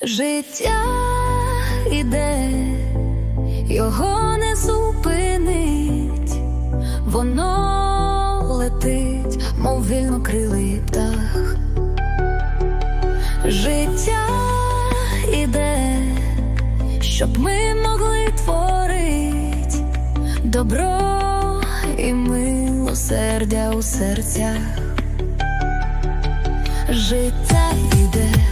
Життя іде, його не зупинить, воно летить, мов вільнокрилий птах. Життя іде, щоб ми могли творить добро і милосердя у серцях. Життя йде